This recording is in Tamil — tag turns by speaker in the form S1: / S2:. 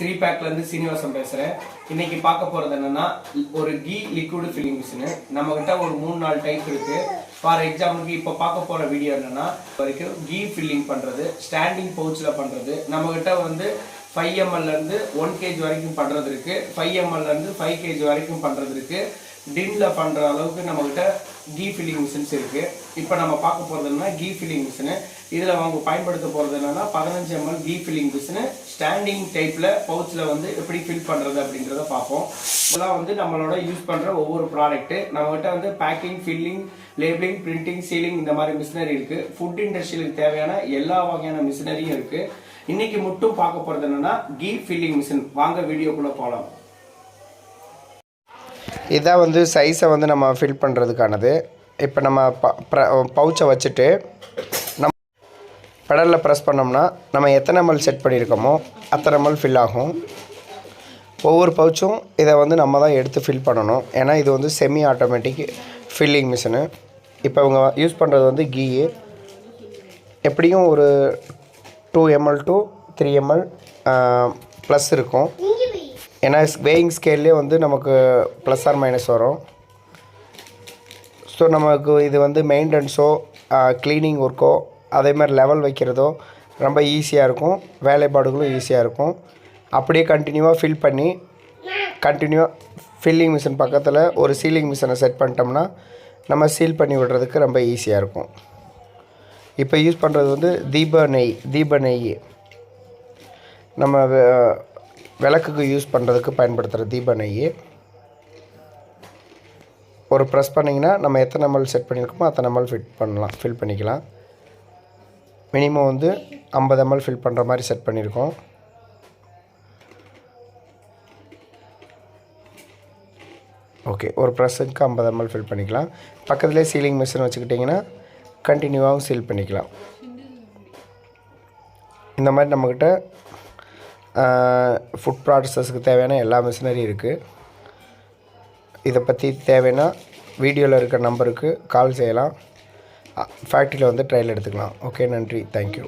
S1: ஸ்ரீ பேக்லேருந்து சீனிவாசன் பேசுகிறேன் இன்னைக்கு பார்க்க போகிறது என்னன்னா ஒரு கீ லிக்விட் ஃபில்லிங் மிஷினு நம்மக்கிட்ட ஒரு மூணு நாலு டைப் இருக்கு. ஃபார் எக்ஸாம்பிளுக்கு இப்போ பார்க்க போகிற வீடியோ என்னன்னா வரைக்கும் கீ ஃபில்லிங் பண்ணுறது ஸ்டாண்டிங் பவுச்சில் பண்ணுறது நம்மக்கிட்ட வந்து ஃபைவ் எம்எல்லேருந்து ஒன் கேஜி வரைக்கும் பண்ணுறது இருக்குது ஃபைவ் எம்எல்லேருந்து ஃபைவ் கேஜி வரைக்கும் பண்ணுறது இருக்குது டின்ல பண்ணுற அளவுக்கு நம்மக்கிட்ட கீ ஃபில்லிங் மிஷின்ஸ் இருக்குது இப்போ நம்ம பார்க்க போகிறது என்னன்னா கீ ஃபில்லிங் மிஷினு இதில் அவங்க பயன்படுத்த போகிறது என்னென்னா பதினஞ்சு ML ghee filling machine standing டைப்பில் பவுச்சில் வந்து எப்படி ஃபில் பண்ணுறது அப்படின்றத பார்ப்போம். இதெல்லாம் வந்து நம்மளோட யூஸ் பண்ணுற ஒவ்வொரு ப்ராடக்ட்டு நம்மகிட்ட வந்து packing filling labeling printing sealing இந்த மாதிரி மிஷினரி இருக்குது ஃபுட் இண்டஸ்ட்ரியலுக்கு தேவையான எல்லா வகையான மிஷினரியும் இருக்குது இன்னைக்கு மட்டும் பார்க்க போகிறது என்னன்னா கீ ஃபில்லிங் மிஷின் வாங்க வீடியோக்குள்ளே போகலாம்
S2: இதான் வந்து சைஸை வந்து நம்ம ஃபில் பண்ணுறதுக்கானது இப்போ நம்ம பவுச்சை வச்சுட்டு நம்ம பெடலில் ப்ரெஸ் பண்ணோம்னா நம்ம எத்தனை மல் செட் பண்ணியிருக்கோமோ அத்தனை மல் ஃபில் ஆகும். ஒவ்வொரு பவுச்சும் இதை வந்து நம்ம தான் எடுத்து ஃபில் பண்ணணும். ஏன்னா இது வந்து செமி ஆட்டோமேட்டிக் ஃபில்லிங் மிஷினு இப்போ இவங்க யூஸ் பண்ணுறது வந்து கீ எப்படியும் ஒரு two ML to three ML plus இருக்கும். ஏன்னா வேயிங் ஸ்கேல்லே வந்து நமக்கு ப்ளஸ் ஆர் மைனஸ் வரும். ஸோ நமக்கு இது வந்து மெயின்டெனன்ஸோ க்ளீனிங் ஒர்க்கோ அதே மாதிரி லெவல் வைக்கிறதோ ரொம்ப ஈஸியாக இருக்கும். வேலைப்பாடுகளும் ஈஸியாக இருக்கும். அப்படியே கண்டினியூவாக ஃபில் பண்ணி கண்டினியூவாக ஃபில்லிங் மிஷின் பக்கத்தில் ஒரு சீலிங் மிஷினை செட் பண்ணிட்டோம்னா நம்ம சீல் பண்ணி விடுறதுக்கு ரொம்ப ஈஸியாக இருக்கும். இப்போ யூஸ் பண்ணுறது வந்து தீப நெய் தீப நெய் நம்ம விளக்குக்கு யூஸ் பண்ணுறதுக்கு பயன்படுத்துகிற தீப நெய் ஒரு ப்ரெஸ் பண்ணிங்கன்னா நம்ம எத்தனை எம்எல் செட் பண்ணியிருக்கோமோ அத்தனை எம்எல் ஃபிட் பண்ணலாம் ஃபில் பண்ணிக்கலாம். மினிமம் வந்து ஐம்பது எம்எல் ஃபில் பண்ணுற மாதிரி செட் பண்ணியிருக்கோம். ஓகே ஒரு ப்ரெஸ்ஸுக்கு ஐம்பது எம்எல் ஃபில் பண்ணிக்கலாம். பக்கத்துலேயே சீலிங் மிஷின் வச்சுக்கிட்டிங்கன்னா கண்டினியூவாகவும் சேல் பண்ணிக்கலாம். இந்த மாதிரி நம்மக்கிட்ட ஃபுட் ப்ராசஸஸ்க்கு தேவையான எல்லா மிஷினரியும் இருக்குது இதை பற்றி தேவைன்னா வீடியோவில் இருக்கிற நம்பருக்கு கால் செய்யலாம். ஃபேக்ட்ரியில் வந்து ட்ரையல் எடுத்துக்கலாம். ஓகே நன்றி. தேங்க்யூ